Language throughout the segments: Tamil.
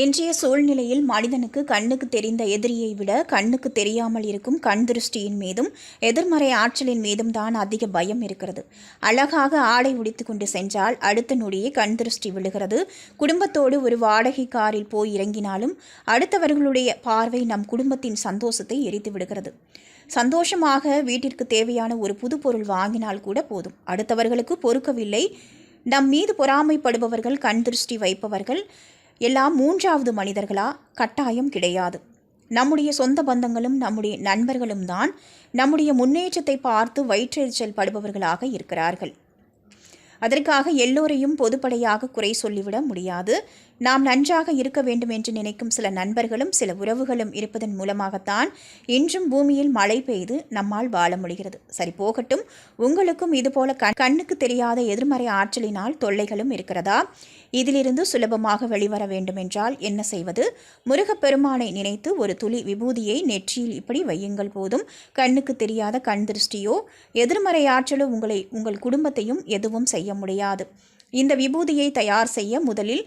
இன்றைய சூழ்நிலையில் மனிதனுக்கு கண்ணுக்கு தெரிந்த எதிரியை விட கண்ணுக்கு தெரியாமல் இருக்கும் கண் திருஷ்டியின் மீதும் எதிர்மறை ஆற்றலின் மீதும் தான் அதிக பயம் இருக்கிறது. அழகாக ஆடை உடித்து கொண்டு சென்றால் அடுத்த நொடியே கண் திருஷ்டி விழுகிறது. குடும்பத்தோடு ஒரு வாடகை காரில் போய் இறங்கினாலும் அடுத்தவர்களுடைய பார்வை நம் குடும்பத்தின் சந்தோஷத்தை எரித்து விடுகிறது. சந்தோஷமாக வீட்டிற்கு தேவையான ஒரு புது பொருள் வாங்கினால் கூட போதும். அடுத்தவர்களுக்கு பொறுக்கவில்லை. நம் மீது பொறாமைப்படுபவர்கள் கண் திருஷ்டி வைப்பவர்கள் எல்லாம் மூன்றாவது மனிதர்களா? கட்டாயம் கிடையாது. நம்முடைய சொந்த பந்தங்களும் நம்முடைய நண்பர்களும் தான் நம்முடைய முன்னேற்றத்தை பார்த்து வயிற்றெரிச்சல் படுபவர்களாக இருக்கிறார்கள். அதற்காக எல்லோரையும் பொதுப்படையாக குறை சொல்லிவிட முடியாது. நாம் நன்றாக இருக்க வேண்டும் என்று நினைக்கும் சில நண்பர்களும் சில உறவுகளும் இருப்பதன் மூலமாகத்தான் இன்றும் பூமியில் மழை பெய்து நம்மால் வாழ முடிகிறது. சரி போகட்டும். உங்களுக்கும் இதுபோல கண்ணுக்கு தெரியாத எதிர்மறை ஆற்றலினால் தொல்லைகளும் இருக்கிறதா? இதிலிருந்து சுலபமாக வெளிவர வேண்டுமென்றால் என்ன செய்வது? முருகப்பெருமானை நினைத்து ஒரு துளி விபூதியை நெற்றியில் இப்படி வையுங்கள் போதும். கண்ணுக்கு தெரியாத கண் திருஷ்டியோ எதிர்மறை ஆற்றலோ உங்களை உங்கள் குடும்பத்தையும் எதுவும் செய்ய முடியாது. இந்த விபூதியை தயார் செய்ய முதலில்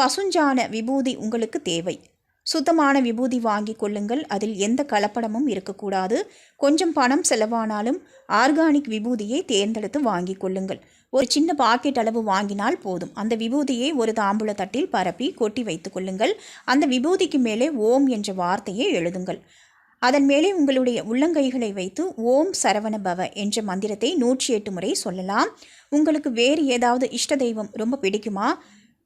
பசுஞ்சான விபூதி உங்களுக்கு தேவை. சுத்தமான விபூதி வாங்கி கொள்ளுங்கள். அதில் எந்த கலப்படமும் இருக்கக்கூடாது. கொஞ்சம் பணம் செலவானாலும் ஆர்கானிக் விபூதியை தேர்ந்தெடுத்து வாங்கி கொள்ளுங்கள். ஒரு சின்ன பாக்கெட் அளவு வாங்கினால் போதும். அந்த விபூதியை ஒரு தாம்பூல தட்டில் பரப்பி கொட்டி வைத்துக் கொள்ளுங்கள். அந்த விபூதிக்கு மேலே ஓம் என்ற வார்த்தையை எழுதுங்கள். அதன் மேலே உங்களுடைய உள்ளங்கைகளை வைத்து ஓம் சரவண பவ என்ற மந்திரத்தை நூற்றி எட்டு முறை சொல்லலாம். உங்களுக்கு வேறு ஏதாவது இஷ்ட தெய்வம் ரொம்ப பிடிக்குமா?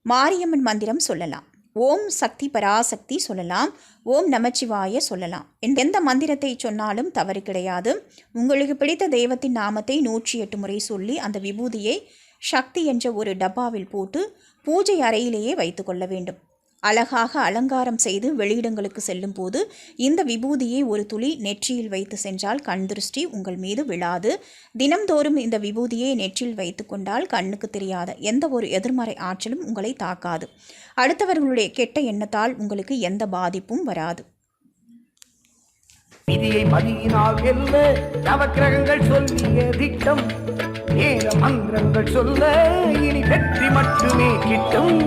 மாரியம்மன் மந்திரம் சொல்லலாம். ஓம் சக்தி பராசக்தி சொல்லலாம். ஓம் நமச்சிவாய சொல்லலாம். எந்த- மந்திரத்தை சொன்னாலும் தவறு கிடையாது. உங்களுக்கு பிடித்த தெய்வத்தின் நாமத்தை நூற்றி எட்டு முறை சொல்லி அந்த விபூதியை சக்தி என்ற ஒரு டப்பாவில் போட்டு பூஜை அறையிலேயே வைத்துக்கொள்ள வேண்டும். அழகாக அலங்காரம் செய்து வெளியிடங்களுக்கு செல்லும் போது இந்த விபூதியை ஒரு துளி நெற்றியில் வைத்து சென்றால் கண் திருஷ்டி உங்கள் மீது விழாது. தினம்தோறும் இந்த விபூதியை நெற்றியில் வைத்து கொண்டால் கண்ணுக்கு தெரியாத எந்த ஒரு எதிர்மறை ஆற்றலும் உங்களை தாக்காது. அடுத்தவர்களுடைய கெட்ட எண்ணத்தால் உங்களுக்கு எந்த பாதிப்பும் வராது. விதியை மதியினால் வெல்ல நவக்கிரகங்கள் சொல்லிய திட்டம். மந்திரங்கள் சொல்ல இனி வெற்றி மட்டுமே கிட்டும்.